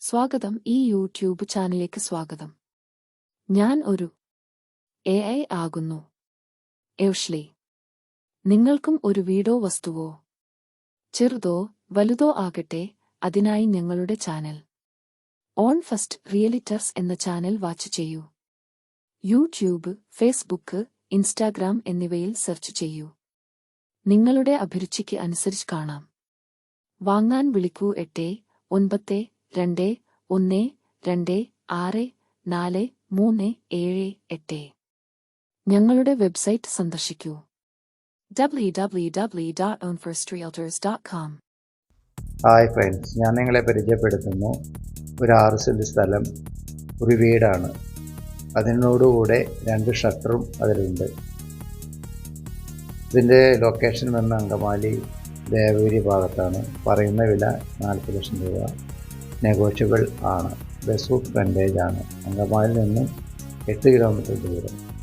സ്വാഗതം ഈ യൂട്യൂബ് ചാനലിലേക്ക് സ്വാഗതം. ഞാൻ ഒരു എ ഐ ആകുന്നു. എവ്ഷ്ലി നിങ്ങൾക്കും ഒരു വീടോ വസ്തുവോ? ചെറുതോ വലുതോ ആകട്ടെ അതിനായി ഞങ്ങളുടെ ചാനൽ. ഓൺ ഫസ്റ്റ് റിയലിറ്റർസ് എന്ന ചാനൽ വാച്ച് ചെയ്യൂ. യൂട്യൂബ് ഫേസ്ബുക്ക് ഇൻസ്റ്റാഗ്രാം എന്നിവയിൽ സെർച്ച് ചെയ്യൂ. നിങ്ങളുടെ അഭിരുചിക്ക് അനുസരിച്ച് കാണാം. വാങ്ങാൻ വിളിക്കൂ എട്ട് ഒൻപത് രണ്ട് ഒന്ന് രണ്ട് ആറ് നാല് മൂന്ന് ഏഴ് എട്ട്. ഞങ്ങളുടെ വെബ്സൈറ്റ് സന്ദർശിക്കൂ. www.ownfirstrealtors.com ഹായ് ഫ്രണ്ട്സ് ഞാൻ നിങ്ങളെ പരിചയപ്പെടുത്തുന്നു. ഒരു ആറ് സെന്റ് സ്ഥലം ഒരു വീടാണ്. അതിനോടുകൂടെ രണ്ട് ഷട്ടറും അതിലുണ്ട്. ഇതിന്റെ ലൊക്കേഷൻ വന്ന അങ്കമാലി ദേവഗിരി ഭാഗത്താണ്. പറയുന്ന വില നാൽപ്പത് ലക്ഷം രൂപ. നെഗോഷ്യബിൾ ആണ്. ബസൂട്ട് കണ്ടേജ് ആണ്. അങ്കമാലിൽ നിന്നും എട്ട് കിലോമീറ്റർ ദൂരം.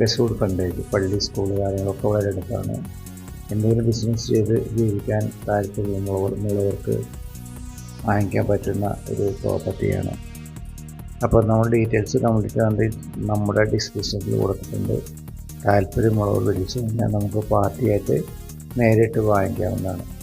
ബസൂട്ട് കണ്ടേജ് പള്ളി സ്കൂൾ കാര്യങ്ങളൊക്കെ വളരെ അടുത്താണ്. എന്തെങ്കിലും ബിസിനസ് ചെയ്ത് ജീവിക്കാൻ താല്പര്യമുള്ളവർക്ക് വാങ്ങിക്കാൻ പറ്റുന്ന ഒരു പ്രോപ്പർട്ടിയാണ് അപ്പോൾ നമ്മൾ ഡീറ്റെയിൽസ് കംപ്ലീറ്റ് കണ്ട് നമ്മുടെ ഡിസ്ക്രിപ്ഷനിൽ കൊടുത്തിട്ടുണ്ട്. താല്പര്യമുള്ളവർ വിളിച്ചു കഴിഞ്ഞാൽ നമുക്ക് പാർട്ടിയായിട്ട് നേരിട്ട് വാങ്ങിക്കാവുന്നതാണ്.